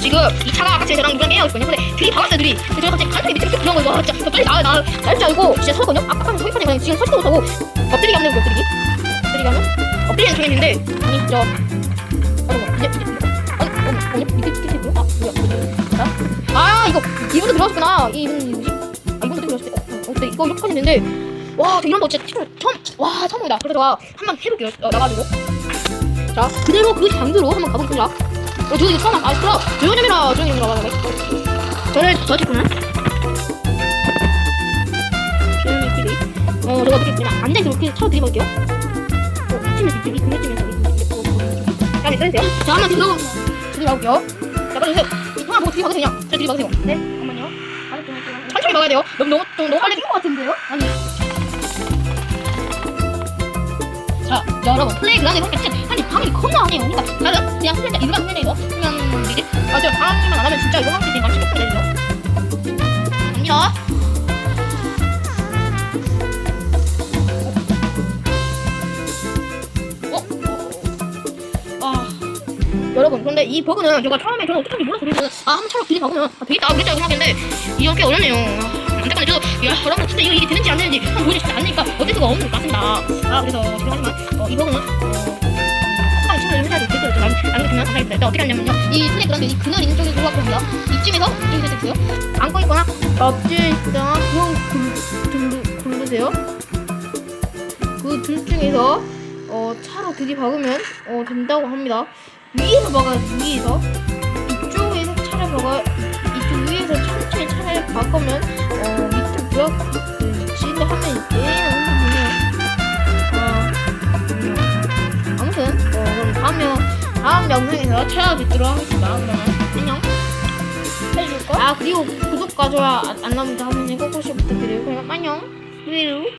지금 이 차가 아까 저랑 누구랑 깨어 있거든요. 근데 둘이 박았어요 둘이. 근데 제가 갑자기 간판이 밑으로 쭉 들어간 거예요. 와, 진짜 저 빨리 나와 나와 날줄 알고 진짜 서거든요. 아까 한 소리까지 그냥 지금 서지도 못하고 엎드리기 하면 돼요 엎드리기. 엎드리기 하면 엎드리는 중인데 아니 저 아이고 이제 이제 아니 어머 어머 밑에 밑에 밑에 아 뭐야 뭐야 자. 아 이거 이분도 들어왔구나 이분 누구지? 아 이분도 들어왔을 때 어, 어, 근데 이거 이렇게 하는데 와, 저 이런 거 진짜 처음 와, 처음이다. 그래서 제가 한번 해볼게요. 어, 나가지고. 자, 그대로 그 장소로 한번 가보겠습니다. 어, 저 이거 처음, 아, 시끄러. 조용히 좀 해라. 조용히 좀 해라. 네. 저를 저했구나. 조용히 TV. 어, 저거 어떻게 그냥 앉아있으면 차로 들이볼게요. 어, 아침에 뒤쪽이 그늘쯤에서 자, 들어주세요. 자, 한번 들어, 들이가볼게요. 자, 빨리 주세요. 이 통화 보고 들이박으세요. 그냥. 자, 들이박으세요. 네, 잠깐만요. 천천히 먹어야 돼요. 너무, 너무, 너무, 너무 빨리 것 같은데요? 아니. 자, 여러분 플레이그라운드 이렇게 진짜 아니 방이 겁나 안 해요. 그러니까 나는 그냥 훈련자 일반 훈련이고 그냥 뭐지? 아, 저 방학만 안 하면 진짜 이거 하면 되게 많이 시켰거든요. 갑니다. 어? 아, 여러분 근데 이 버그는 제가 처음에 저는 어떻게 몰라서 그래서 아 한번 차로 길이 박으면 아, 되겠다 그랬다고 생각했는데 꽤 어렵네요. 없는 것 같습니다. 아 그래서 죄송하지만 어, 이 버그는 어, 한 친구들 회사에 댓글을 좀 남- 남겨주면 감사하겠습니다. 일단 어떻게 하냐면요 이 플레이 그런데 이 그늘 있는 쪽에 들어가거든요. 이쯤에서 이렇게 됐어요. 안고 있거나 엎드려 있거나 그건 굴- 굴르세요. 그 둘 중에서 어, 차로 들이박으면 어, 된다고 합니다. 위에서 박아요, 위에서. 이쪽에서 차를 박아, 이쪽 위에서 천천히 차를 박으면, 어, 뭐야, 그, 지인데 하면 얘는 영상에서 찾아뵙도록 하겠습니다. 그러면, 안녕. 해줄까? 아, 그리고 구독과 좋아요 안, 안 나오면 다음에 꼭 혹시 부탁드려요. 그럼 안녕. 그리고.